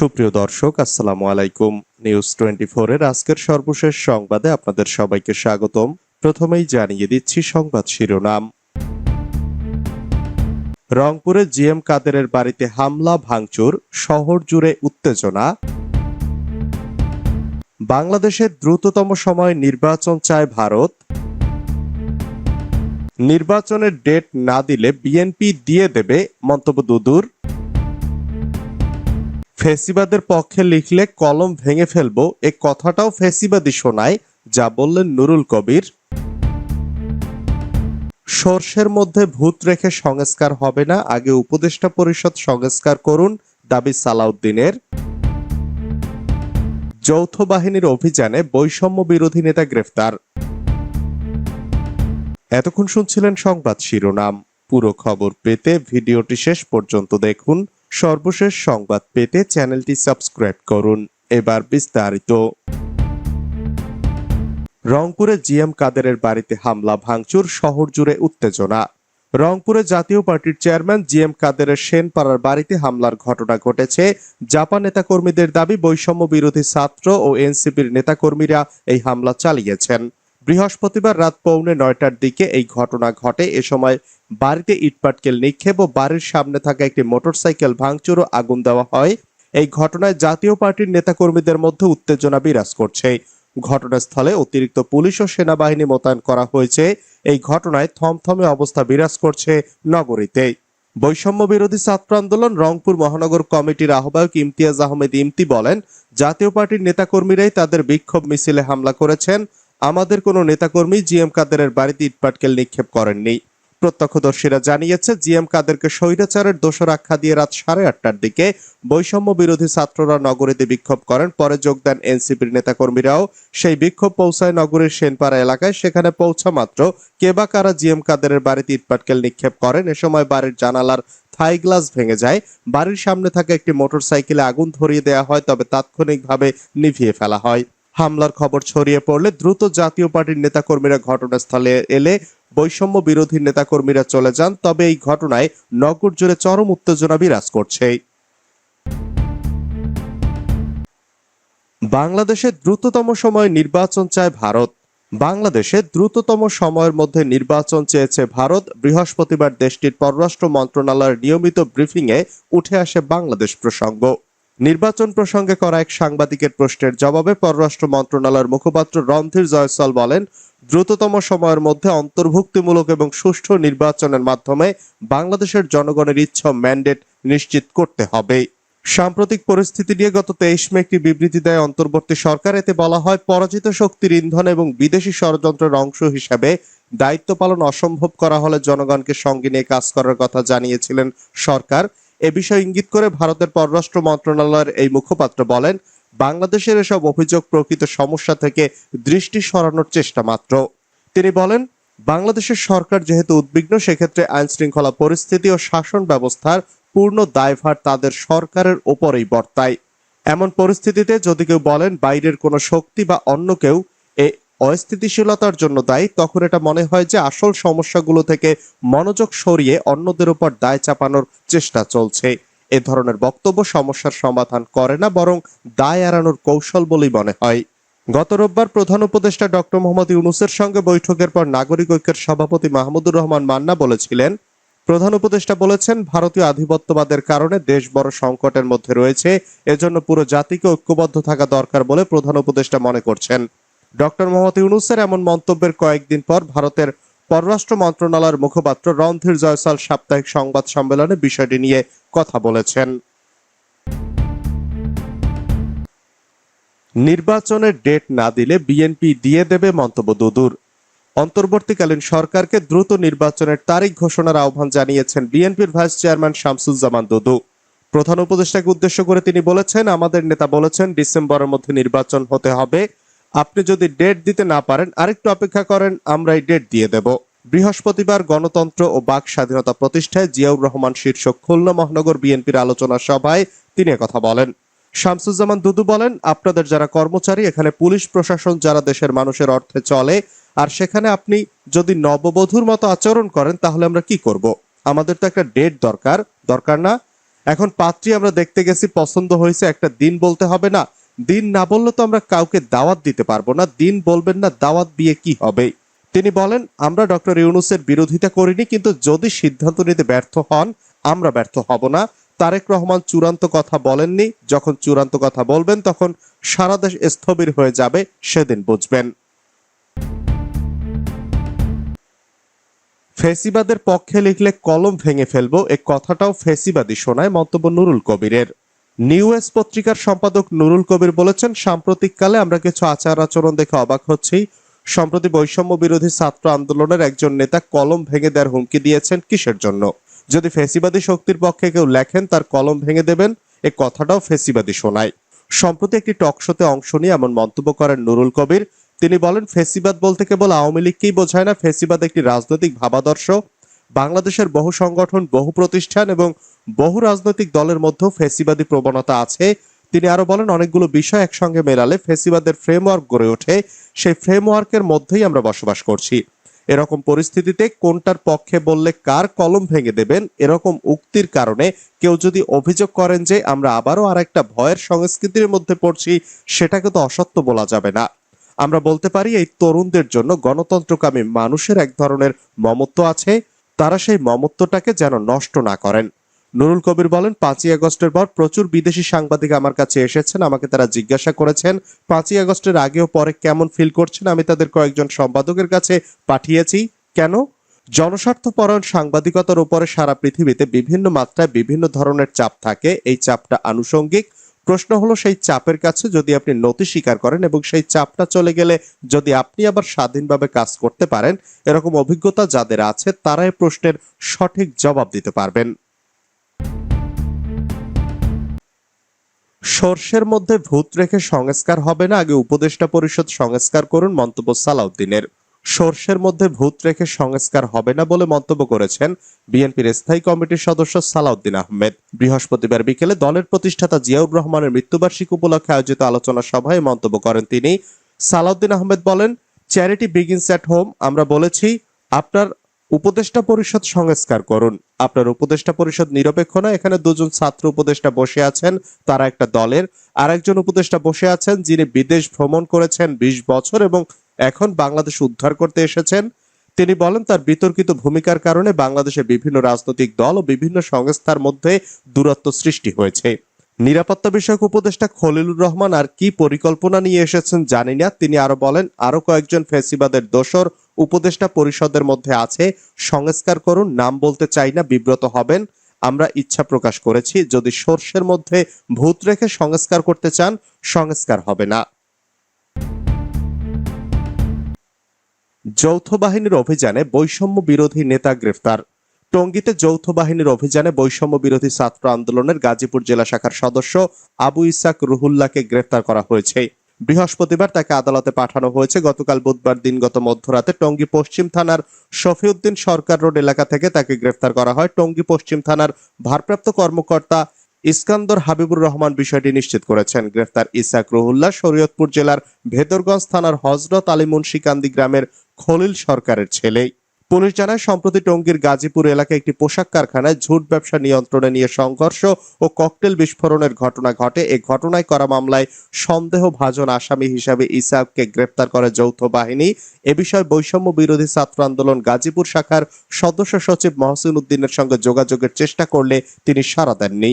সুপ্রিয় দর্শক, আসসালামু আলাইকুম। নিউজ টোয়েন্টি এর আজকের সর্বশেষ সংবাদে আপনাদের সবাইকে স্বাগতম। প্রথমেই জানিয়ে দিচ্ছি সংবাদ শিরোনাম। রংপুরে জিএম কাদেরের বাড়িতে হামলা, ভাঙচুর, শহর জুড়ে উত্তেজনা। বাংলাদেশের দ্রুততম সময় নির্বাচন চায় ভারত। নির্বাচনের ডেট না দিলে বিএনপি দিয়ে দেবে মন্তব্য দুদুর। ফেসিবাদের পক্ষে লিখলে কলম ভেঙে ফেলব, এ কথাটাও ফেসিবাদী শোনায়, যা বললেন নুরুল কবির। সর্ষের মধ্যে ভূত রেখে সংস্কার হবে না, আগে উপদেষ্টা পরিষদ সংস্কার করুন, দাবি সালাউদ্দিনের। যৌথ বাহিনীর অভিযানে বৈষম্য বিরোধী নেতা গ্রেফতার। এতক্ষণ শুনছিলেন সংবাদ শিরোনাম। পুরো খবর পেতে ভিডিওটি শেষ পর্যন্ত দেখুন। সর্বশেষ সংবাদ পেতে চ্যানেলটি সাবস্ক্রাইব করুন। এবার বিস্তারিত। রংপুরে জিএম কাদেরের বাড়িতে হামলা, ভাঙচুর, শহর জুড়ে উত্তেজনা। রংপুরে জাতীয় পার্টির চেয়ারম্যান জিএম কাদেরের সেনপাড়ার বাড়িতে হামলার ঘটনা ঘটেছে। জাপান নেতাকর্মীদের দাবি, বৈষম্য বিরোধী ছাত্র ও এনসিপির নেতাকর্মীরা এই হামলা চালিয়েছেন। বৃহস্পতিবার রাত পৌনে নয়টার দিকে এই ঘটনা ঘটে। এ সময় বাড়িতে ইটপাটকেল নিক্ষেপ ও বাড়ির সামনে থাকা একটি মোটরসাইকেল ভাঙচুর ও আগুন দেওয়া হয়। এই ঘটনায় জাতীয় পার্টির নেতাকর্মীদের মধ্যে উত্তেজনা বিরাজ করছে। ঘটনাস্থলে অতিরিক্ত পুলিশ ও সেনাবাহিনী মোতায়েন করা হয়েছে। এই ঘটনায় থমথমে অবস্থা বিরাজ করছে নগরীতে। বৈষম্য বিরোধী ছাত্র আন্দোলন রংপুর মহানগর কমিটির আহ্বায়ক ইমতিয়াজ আহমেদ ইমতি বলেন, জাতীয় পার্টির নেতাকর্মীরাই তাদের বিক্ষোভ মিছিলে হামলা করেছেন। আমাদের কোনো নেতাকর্মী জিএম কাদেরের বাড়িতে ইটপাটকেল নিক্ষেপ করেননি। প্রত্যক্ষদর্শীরা জানিয়েছে, জিএম কাদেরকে স্বৈরাচারের দোষর আখ্যা দিয়ে রাত সাড়ে আটটার দিকে বৈষম্য বিরোধী ছাত্ররা নগরীতে বিক্ষোভ করেন। পরে যোগ দেন এনসিপির নেতাকর্মীরাও। সেই বিক্ষোভ পৌঁছায় নগরীর সেনপাড়া এলাকায়। সেখানে পৌঁছা মাত্র কে বা কারা জিএম কাদেরের বাড়িতে ইটপাটকেল নিক্ষেপ করেন। এ সময় বাড়ির জানালার থাই গ্লাস ভেঙে যায়। বাড়ির সামনে থাকা একটি মোটরসাইকেলে আগুন ধরিয়ে দেওয়া হয়, তবে তাৎক্ষণিকভাবে নিভিয়ে ফেলা হয়। হামলার খবর ছড়িয়ে পড়লে দ্রুত জাতীয় পার্টির নেতাকর্মীরা ঘটনাস্থলে এলে বৈষম্য বিরোধী নেতাকর্মীরা চলে যান, তবে এই ঘটনায় নগর জুড়ে চরম উত্তেজনা বিরাজ করছে। বাংলাদেশে দ্রুততম সময়ে নির্বাচন চায় ভারত। বাংলাদেশে দ্রুততম সময়ের মধ্যে নির্বাচন চেয়েছে ভারত। বৃহস্পতিবার দেশটির পররাষ্ট্র মন্ত্রণালয়ের নিয়মিত ব্রিফিংয়ে উঠে আসে বাংলাদেশ প্রসঙ্গ। নির্বাচন প্রসঙ্গে করা এক সাংবাদিকের প্রশ্নের জবাবে পররাষ্ট্র মন্ত্রণালয়ের মুখপাত্র রণধীর জয়সল বলেন দ্রুততম সময়ের মধ্যে অন্তর্ভুক্তিমূলক এবং সুষ্ঠু নির্বাচনের মাধ্যমে বাংলাদেশের জনগণের ইচ্ছা ম্যান্ডেট নিশ্চিত করতে হবে। সাম্প্রতিক পরিস্থিতি নিয়ে গত তেইশ মে একটি বিবৃতি দেয় অন্তর্বর্তী সরকার। এতে বলা হয়, পরাজিত শক্তির ইন্ধন এবং বিদেশি ষড়যন্ত্রের অংশ হিসাবে দায়িত্ব পালন অসম্ভব করা হলে জনগণকে সঙ্গে নিয়ে কাজ করার কথা জানিয়েছিলেন সরকার। এ বিষয়ে ইঙ্গিত করে ভারতের পররাষ্ট্র মন্ত্রণালয়ের এই মুখপাত্র বলেন বাংলাদেশের এসব অভিযোগ প্রকৃত সমস্যা থেকে দৃষ্টি সরানোর চেষ্টা মাত্র। তিনি বলেন, বাংলাদেশের সরকার যেহেতু উদ্বিগ্ন, সেক্ষেত্রে আইন শৃঙ্খলা পরিস্থিতি ও শাসন ব্যবস্থার পূর্ণ দায়ভার তাদের সরকারের ওপরেই বর্তায়। এমন পরিস্থিতিতে যদি কেউ বলেন বাইরের কোনো শক্তি বা অন্য কেউ এই অস্থিতিশীলতার জন্য দায়ী, তখন এটা মনে হয় যে আসল সমস্যাগুলো থেকে মনোযোগ সরিয়ে অন্যদের উপর দায় চাপানোর চেষ্টা চলছে। এ ধরনের বক্তব্য সমস্যার সমাধান করে না, বরং দায় এড়ানোর কৌশল বলেই মনে হয়। গত রোববার প্রধান উপদেষ্টা ডক্টর মোহাম্মদ ইউনুসের সঙ্গে বৈঠকের পর নাগরিক ঐক্যের সভাপতি মাহমুদুর রহমান মান্না বলেছিলেন, প্রধান উপদেষ্টা বলেছেন, ভারতীয় আধিপত্যবাদের কারণে দেশ বড় সংকটের মধ্যে রয়েছে, এজন্য পুরো জাতিকে ঐক্যবদ্ধ থাকা দরকার বলে প্রধান উপদেষ্টা মনে করছেন। ডক্টর মোহাম্মদ ইউনুসের এমন মন্তব্যের কয়েকদিন পর ভারতের পররাষ্ট্র মন্ত্রণালয়ের মুখপাত্র রণধীর জয়সাল সাপ্তাহিক সংবাদ সম্মেলনে বিষয়টি নিয়ে কথা বলেছেন। নির্বাচনের ডেট না দিলে বিএনপি দিয়ে দেবে মন্তব্য দুদুর। অন্তর্বর্তীকালীন সরকারকে দ্রুত নির্বাচনের তারিখ ঘোষণার আহ্বান জানিয়েছেন বিএনপির ভাইস চেয়ারম্যান শামসুজ্জামান দুদু। প্রধান উপদেষ্টাকে উদ্দেশ্য করে তিনি বলেছেন, আমাদের নেতা বলেছেন ডিসেম্বরের মধ্যে নির্বাচন হতে হবে। আপনি যদি ডেট দিতে না পারেন, আরেকটু অপেক্ষা করেন, আমরা এই ডেট দিয়ে দেব। বৃহস্পতিবার গণতন্ত্র ও বাক স্বাধীনতা প্রতিষ্ঠায় জিয়াউর রহমান শীর্ষক খুলনা মহানগর বিএনপির আলোচনা সভায় তিনি কথা বলেন। শামসুজ্জামান দুদু বলেন, আপনাদের যারা কর্মচারী, এখানে পুলিশ, প্রশাসন যারা দেশের মানুষের অর্থে চলে, আর সেখানে আপনি যদি নববধূর মতো আচরণ করেন, তাহলে আমরা কি করব? আমাদের তো একটা ডেট দরকার দরকার না? এখন পাত্রী আমরা দেখতে গেছি, পছন্দ হয়েছে, একটা দিন বলতে হবে না। দিন না বললে তো আমরা কাউকে দাওয়াত দিতে পারব না। দিন বলবেন না, দাওয়াত দিয়ে কি হবে? তিনি বলেন, আমরা ডক্টর ইউনুসের বিরোধিতা করিনি, কিন্তু যদি সিদ্ধান্ত নিতে ব্যর্থ হন, আমরা ব্যর্থ হব না। তারেক রহমান চূড়ান্ত কথা বলেননি। যখন চূড়ান্ত কথা বলবেন, তখন সারা দেশ স্থবির হয়ে যাবে, সেদিন বুঝবেন। ফেসিবাদের পক্ষে লিখলে কলম ভেঙে ফেলব, এ কথাটাও ফেসিবাদী শোনায় মন্তব্য নুরুল কবিরের। নিউ এস পত্রিকার সম্পাদক নুরুল কবির বলেছেন, সাম্প্রতিককালে আমরা কিছু আচার আচরণ দেখে অবাক হচ্ছি। সম্প্রতি বৈষম্য বিরোধী ছাত্র আন্দোলনের একজন নেতা কলম ভেঙে দেওয়ার হুমকি দিয়েছেন কিসের জন্য? যদি ফেসিবাদী শক্তির পক্ষে কেউ লেখেন, তার কলম ভেঙে দেবেন? এ কথাটাও ফেসিবাদী শোনায়। সম্প্রতি একটি টক শোতে অংশ নিয়ে এমন মন্তব্য করেন নুরুল কবির। তিনি বলেন, ফেসিবাদ বলতে কেবল আওয়ামী লীগকেই বোঝায় না, ফেসিবাদ একটি রাজনৈতিক ভাবাদর্শ। বাংলাদেশের বহু সংগঠন, বহু প্রতিষ্ঠান এবং বহু রাজনৈতিক দলের মধ্যেও ফেসিবাদী প্রবণতা আছে। তিনি আরও বলেন, অনেকগুলো বিষয় একসঙ্গে মেলালে ফেসিবাদের ফ্রেমওয়ার্ক গড়ে ওঠে। সেই ফ্রেমওয়ার্কের মধ্যেই আমরা বসবাস করছি। এরকম পরিস্থিতিতে কোনটার পক্ষে বললে কার কলম ভেঙে দেবেন, এরকম উক্তির কারণে কেউ যদি অভিযোগ করেন যে আমরা আবারও আর একটা ভয়ের সংস্কৃতির মধ্যে পড়ছি, সেটাকে তো অসত্য বলা যাবে না। আমরা বলতে পারি, এই তরুণদের জন্য গণতন্ত্রকামী মানুষের এক ধরনের মমত্ব আছে। তারা সেই মমত্বটাকে যেন নষ্ট না করেন। নুরুল কবির বলেন, পাঁচই আগস্টের পর প্রচুর বিদেশি সাংবাদিক আমার কাছে এসেছেন, আমাকে তারা জিজ্ঞাসা করেছেন, পাঁচই আগস্টের আগেও পরে কেমন ফিল করছেন, আমি তাদের কয়েকজন সম্পাদকের কাছে পাঠিয়েছি। কেন? জনস্বার্থপরায়ণ সাংবাদিকতার উপরে সারা পৃথিবীতে বিভিন্ন মাত্রায় বিভিন্ন ধরনের চাপ থাকে, এই চাপটা আনুষঙ্গিক। প্রশ্ন হলো, সেই চাপের কাছে যদি আপনি নতি স্বীকার করেন এবং সেই চাপটা চলে গেলে যদি আপনি আবার স্বাধীনভাবে কাজ করতে পারেন, এরকম অভিজ্ঞতা যাদের আছে, তারাই প্রশ্নের সঠিক জবাব দিতে পারবেন। সর্ষের মধ্যে ভূত রেখে সংস্কার হবে না আগে উপদেষ্টা পরিষদ সংস্কার করুন মন্তব্য সালাউদ্দিনের। সর্ষের মধ্যে ভূত রেখে সংস্কার হবে না বলে মন্তব্য করেছেন বিএনপির স্থায়ী কমিটির সদস্য সালাউদ্দিন আহমেদ। বৃহস্পতিবার বিকেলে দলের প্রতিষ্ঠাতা জিয়াউর রহমানের মৃত্যুবার্ষিকী উপলক্ষে আয়োজিত আলোচনা সভায় মন্তব্য করেন তিনি। সালাউদ্দিন আহমেদ বলেন চ্যারিটি বিগিনস অ্যাট হোম আমরা বলেছি, আপনার উপদেষ্টা পরিষদ সংস্কার করুন। আপনার উপদেষ্টা পরিষদ নিরপেক্ষ না এখানে দুজন ছাত্র উপদেষ্টা বসে আছেন, তারা একটা দলের। আরেকজন উপদেষ্টা বসে আছেন, যিনি বিদেশ ভ্রমণ করেছেন ২০ বছর এবং এখন বাংলাদেশ উদ্ধার করতে এসেছেন। তিনি বলেন, তার বিতর্কিত ভূমিকার কারণে বাংলাদেশে বিভিন্ন রাজনৈতিক দল ও বিভিন্ন সংস্থার মধ্যে দূরত্ব সৃষ্টি হয়েছে। নিরাপত্তা বিষয়ক উপদেষ্টা খলিলুর রহমান আর কি পরিকল্পনা নিয়ে এসেছেন জানি না। তিনি আরও বলেন, আরও কয়েকজন ফেসিবাদের দোসর উপদেষ্টা পরিষদের মধ্যে আছে। সংস্কার করুন, নাম বলতে চাই না, বিব্রত হবেন। আমরা ইচ্ছা প্রকাশ করেছি, যদি সর্ষের মধ্যে ভূত রেখে সংস্কার করতে চান, সংস্কার হবে না। যৌথ বাহিনীর অভিযানে বৈষম্য বিরোধী নেতা গ্রেফতার। টঙ্গীতে যৌথ বাহিনীর অভিযানে বৈষম্য বিরোধী ছাত্র আন্দোলনের গাজীপুর জেলা শাখার সদস্য আবু ইসাক রুহুল্লাহকে গ্রেফতার করা হয়েছে। বৃহস্পতিবার তাকে আদালতে পাঠানো হয়েছে। গতকাল বুধবার দিনগত মধ্যরাতে টঙ্গী পশ্চিম থানার শফিউদ্দিন সরকার রোড এলাকা থেকে তাকে গ্রেফতার করা হয়। টঙ্গী পশ্চিম থানার ভারপ্রাপ্ত কর্মকর্তা ইস্কান্দর হাবিবুর রহমান বিষয়টি নিশ্চিত করেছেন। গ্রেফতার ইসাক রুহুল্লাহ শরীয়তপুর জেলার ভেদরগঞ্জ থানার হজরত আলী মুন্সিকান্দি গ্রামের খলিল সরকারের ছেলে। পুলিশ জানায় সম্প্রতি টঙ্গীর গাজীপুর এলাকায় একটি পোশাক কারখানায় ঝুট ব্যবসা নিয়ন্ত্রণে নিয়ে সংঘর্ষ ও ককটেল বিস্ফোরণের ঘটনা ঘটে। এই ঘটনায় করা মামলায় সন্দেহভাজন আসামি হিসাবে ইসাককে গ্রেপ্তার করে যৌথ বাহিনী। এ বিষয়ে বৈষম্য বিরোধী ছাত্র আন্দোলন গাজীপুর শাখার সদস্য সচিব মহসিন উদ্দিনের সঙ্গে যোগাযোগের চেষ্টা করলে তিনি সাড়া দেননি।